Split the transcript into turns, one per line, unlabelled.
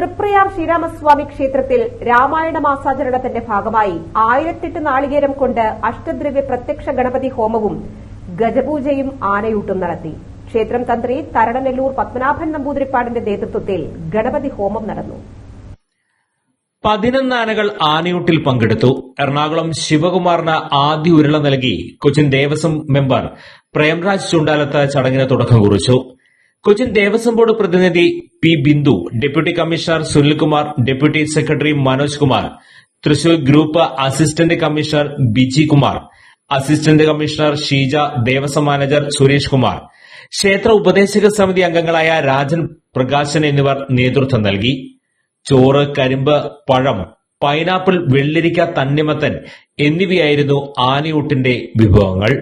തൃപ്രയാർ ശ്രീരാമസ്വാമി ക്ഷേത്രത്തിൽ രാമായണ മാസാചരണത്തിന്റെ ഭാഗമായി ആയിരത്തെട്ട് നാളികേരം കൊണ്ട് അഷ്ടദ്രവ്യ പ്രത്യക്ഷ ഗണപതി ഹോമവും ഗജപൂജയും ആനയൂട്ടും നടത്തി. ക്ഷേത്രം തന്ത്രി തരണനെല്ലൂർ പത്മനാഭൻ നമ്പൂതിരിപ്പാടിന്റെ നേതൃത്വത്തിൽ ഗണപതി ഹോമം നടന്നു.
പതിനൊന്ന് ആനകൾ ആനയൂട്ടിൽ പങ്കെടുത്തു. എറണാകുളം ശിവകുമാറിന് ആദ്യ ഉരുള നൽകി. കൊച്ചിൻ ദേവസ്വം മെമ്പർ പ്രേംരാജ് ചുണ്ടാലത്ത് ചടങ്ങിന് തുടക്കം കുറിച്ചു. കൊച്ചിൻ ദേവസ്വം ബോർഡ് പ്രതിനിധി P Bindu deputy commissioner Sunilkumar deputy secretary Manoj Kumar Thrissur group assistant commissioner Biji Kumar assistant commissioner Sheeja Devaswom manager Suresh Kumar ക്ഷേത്ര ഉപദേശക സമിതി അംഗങ്ങളായ രാജൻ പ്രകാശൻ എന്നിവർ നേതൃത്വം നൽകി. ചോറ് കരിമ്പ് പഴം പൈനാപ്പിൾ വെള്ളരിക്ക തണ്ണിമത്തൻ എന്നിവയായിരുന്നു ആനയൂട്ടിന്റെ വിഭവങ്ങൾ.